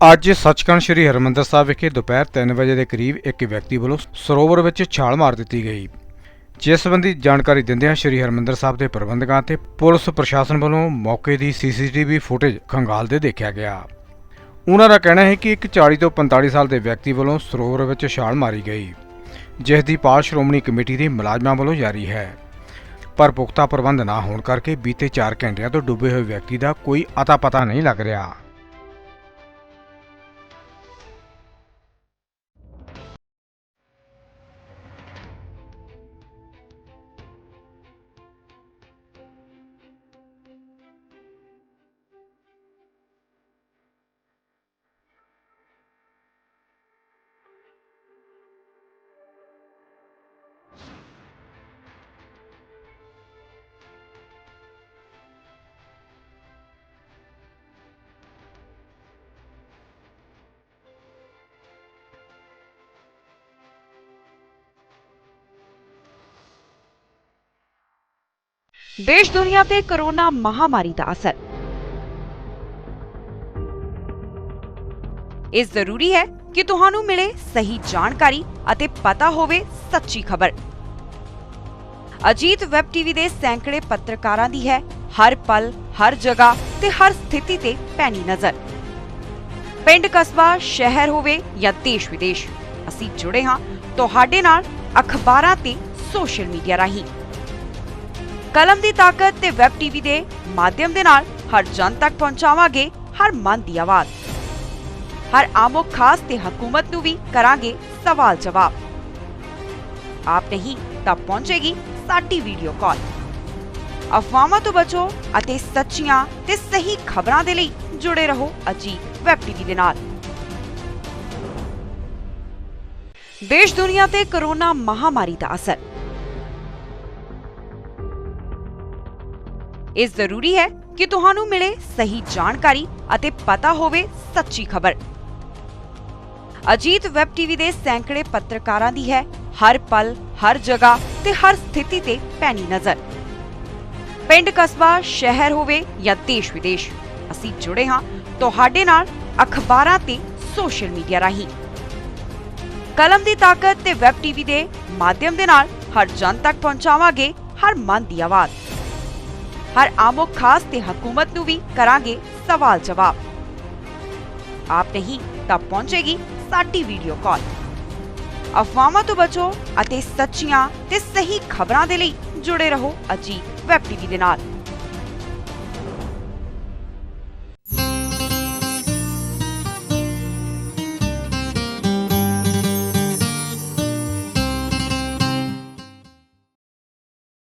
ਅੱਜ ਸੱਚਖੰਡ ਸ੍ਰੀ ਹਰਮੰਦਰ ਸਾਹਿਬ ਵਿਖੇ ਦੁਪਹਿਰ 3 ਵਜੇ ਦੇ ਕਰੀਬ ਇੱਕ ਵਿਅਕਤੀ ਵੱਲੋਂ ਸਰੋਵਰ ਵਿੱਚ ਛਾਲ ਮਾਰ ਦਿੱਤੀ ਗਈ। ਜਿਸ ਸੰਬੰਧੀ ਜਾਣਕਾਰੀ ਦਿੰਦਿਆਂ ਸ੍ਰੀ ਹਰਮੰਦਰ ਸਾਹਿਬ ਦੇ ਪ੍ਰਬੰਧਕਾਂ ਤੇ ਪੁਲਿਸ ਪ੍ਰਸ਼ਾਸਨ ਵੱਲੋਂ ਮੌਕੇ ਦੀ ਸੀਸੀਟੀਵੀ ਫੁਟੇਜ ਖੰਗਾਲਦੇ ਦੇਖਿਆ ਗਿਆ। ਉਹਨਾਂ ਦਾ ਕਹਿਣਾ ਹੈ ਕਿ ਇੱਕ 40 ਤੋਂ 45 ਸਾਲ ਦੇ ਵਿਅਕਤੀ ਵੱਲੋਂ ਸਰੋਵਰ ਵਿੱਚ ਛਾਲ ਮਾਰੀ ਗਈ, ਜਿਸ ਦੀ ਪਾਲ ਸ਼੍ਰੋਮਣੀ ਕਮੇਟੀ ਦੇ ਮੁਲਾਜ਼ਮਾਂ ਵੱਲੋਂ ਜਾਰੀ ਹੈ। ਪਰ ਪੁਖਤਾ ਪ੍ਰਬੰਧ ਨਾ ਹੋਣ ਕਰਕੇ ਬੀਤੇ 4 ਘੰਟਿਆਂ ਤੋਂ ਡੁੱਬੇ ਹੋਏ ਵਿਅਕਤੀ ਦਾ ਕੋਈ ਅਤਾ ਪਤਾ ਨਹੀਂ ਲੱਗ ਰਿਹਾ। ਦੇਸ਼ ਦੁਨੀਆ ਤੇ ਕਰੋਨਾ ਮਹਾਮਾਰੀ ਦਾ ਅਸਰ। ਇਹ ਜ਼ਰੂਰੀ ਹੈ ਕਿ ਤੁਹਾਨੂੰ ਮਿਲੇ ਸਹੀ ਜਾਣਕਾਰੀ ਅਤੇ ਪਤਾ ਹੋਵੇ ਸੱਚੀ ਖਬਰ। ਅਜੀਤ ਵੈਬ ਟੀਵੀ ਦੇ ਸੈਂਕੜੇ ਪੱਤਰਕਾਰਾਂ ਦੀ ਹੈ, ਹਰ ਪਲ, ਹਰ ਜਗ੍ਹਾ ਤੇ ਹਰ ਸਥਿਤੀ ਤੇ ਪੈਣੀ ਨਜ਼ਰ। ਪਿੰਡ ਕਸਬਾ, ਸ਼ਹਿਰ ਹੋਵੇ ਜਾਂ ਦੇਸ਼ ਵਿਦੇਸ਼, ਅਸੀਂ ਜੁੜੇ ਹਾਂ ਤੁਹਾਡੇ ਨਾਲ ਅਖਬਾਰਾਂ ਤੇ ਸੋਸ਼ਲ ਮੀਡੀਆ ਰਾਹੀਂ। ਕਲਮ ਦੀ ਤਾਕਤ ਤੇ ਵੈਬ ਟੀਵੀ ਦੇ ਮਾਧਿਅਮ ਦੇ ਨਾਲ ਹਰ ਜਨ ਤੱਕ ਪਹੁੰਚਾਵਾਂਗੇ ਹਰ ਮਨ ਦੀ ਆਵਾਜ਼। ਹਰ ਆਮੋ ਖਾਸ ਤੇ ਹਕੂਮਤ ਨੂੰ ਵੀ ਕਰਾਂਗੇ ਸਵਾਲ ਜਵਾਬ। ਆਪ ਨਹੀਂ ਤਾਂ ਪਹੁੰਚੇਗੀ ਸਾਡੀ ਵੀਡੀਓ ਕਾਲ। ਅਫਵਾਹਾਂ ਤੋਂ ਬਚੋ ਅਤੇ ਸੱਚੀਆਂ ਤੇ ਸਹੀ ਖਬਰਾਂ ਦੇ ਲਈ ਜੁੜੇ ਰਹੋ ਅਜੀਤ ਵੈਬ ਟੀਵੀ ਦੇ ਨਾਲ। ਦੇਸ਼ ਦੁਨੀਆ ਤੇ ਕਰੋਨਾ ਮਹਾਮਾਰੀ ਦਾ ਅਸਰ। ਇਹ ਜ਼ਰੂਰੀ ਹੈ ਕਿ ਤੁਹਾਨੂੰ ਮਿਲੇ ਸਹੀ ਜਾਣਕਾਰੀ ਅਤੇ ਪਤਾ ਹੋਵੇ ਸੱਚੀ ਖਬਰ। ਅਜੀਤ ਵੈਬ ਟੀਵੀ ਦੇ ਸੈਂਕੜੇ ਪੱਤਰਕਾਰਾਂ ਦੀ ਹੈ, ਹਰ ਪਲ, ਹਰ ਜਗ੍ਹਾ ਤੇ ਹਰ ਸਥਿਤੀ ਤੇ ਪੈਣੀ ਨਜ਼ਰ। ਪਿੰਡ ਕਸਬਾ, ਸ਼ਹਿਰ ਹੋਵੇ ਜਾਂ ਦੇਸ਼ ਵਿਦੇਸ਼, ਅਸੀਂ ਜੁੜੇ ਹਾਂ ਤੁਹਾਡੇ ਨਾਲ ਅਖਬਾਰਾਂ ਤੇ ਸੋਸ਼ਲ ਮੀਡੀਆ ਰਾਹੀਂ। ਕਲਮ ਦੀ ਤਾਕਤ ਤੇ ਵੈਬ ਟੀਵੀ ਦੇ ਮਾਧਿਅਮ ਦੇ ਨਾਲ ਹਰ ਜਨ ਤੱਕ ਪਹੁੰਚਾਵਾਂਗੇ ਹਰ ਮਨ ਦੀ ਆਵਾਜ਼। ਹਰ ਆਮੋ ਖਾਸ ਤੇ ਹਕੂਮਤ ਨੂੰ ਵੀ ਕਰਾਂਗੇ ਸਵਾਲ ਜਵਾਬ। ਆਪ ਨਹੀਂ ਤਾਂ ਪਹੁੰਚੇਗੀ ਸਾਡੀ ਵੀਡੀਓ ਕਾਲ ਅਫਵਾਹਾਂ ਤੋਂ ਬਚੋ ਅਤੇ ਸੱਚੀਆਂ ਤੇ ਸਹੀ ਖਬਰਾਂ ਦੇ ਲਈ ਜੁੜੇ ਰਹੋ ਅਜੀਤ ਵੈਬ ਟੀਵੀ ਦੇ ਨਾਲ।